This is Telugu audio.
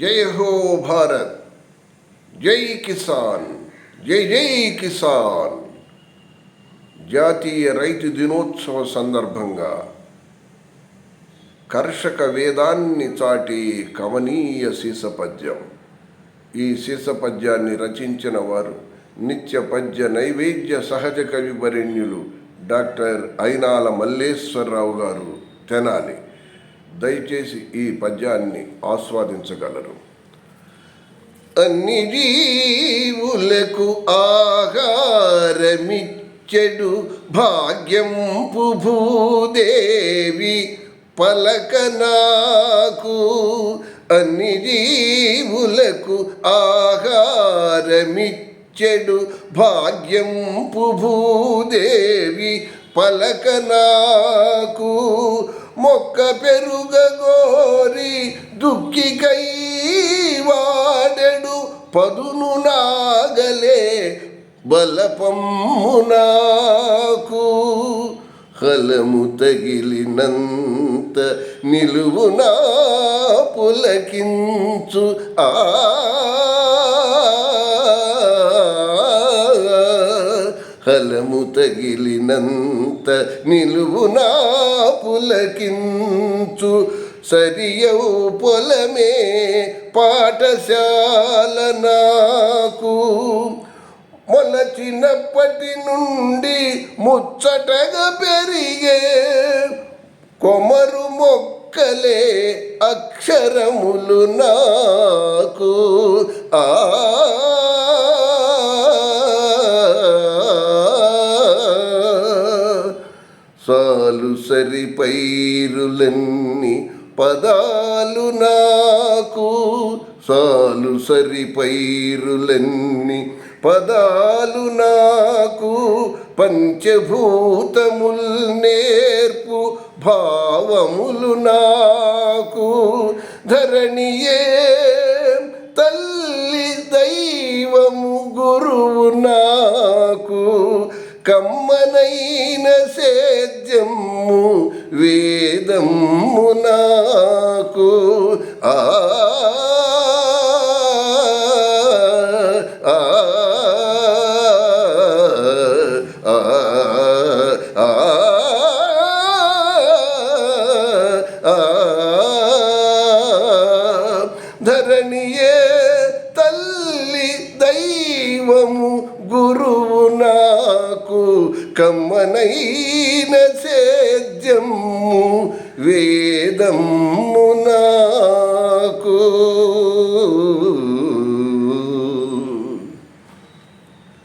జై హో భారత్ జై కిసాన్ జై జై కిసాన్. జాతీయ రైతు దినోత్సవ సందర్భంగా కర్షక వేదాన్ని చాటి కమనీయ శీసపద్యం ఈ శీసపద్యాన్ని రచించిన వారు నిత్య పద్య నైవేద్య సహజ కవి వరేణ్యులు డాక్టర్ అయినాల మల్లేశ్వరరావు గారు తెనాలి. దయచేసి ఈ పద్యాన్ని ఆస్వాదించగలరు. అన్ని జీవులకు ఆహారమిచ్చెడు భాగ్యంపు భూదేవి పలక నాకు అన్ని జీవులకు ఆహారమిచ్చెడు భాగ్యంపు భూదేవి పలక నాకు మొక్క పెరుగగోరి దుఃఖికై వాడెడు పదును నాగలే బలపమ్ము నాకు. హలము తగిలినంత నిలువునా పులకించు ఆ హలము తగిలినంత నిలువునా పులకించు. సరియవు పొలమే పాఠశాల నాకు. మొలచినప్పటి నుండి ముచ్చటగా పెరిగే కొమరు మొక్కలే అక్షరములు నాకు. ఆ సరి పైరులన్నీ పదాలు నాకు. సాలు సరి పైరులన్నీ పదాలు నాకు. పంచభూతముల్ నేర్పు భావములు నాకు. ధరణియే తల్లి దైవము గురువునా కమ్మనైన సేద్యము వేదము నాకు. ఆ ఆ, ధరణియే తల్లి దైవము గురు కమ్మనైన సేద్యము వేదము నాకు.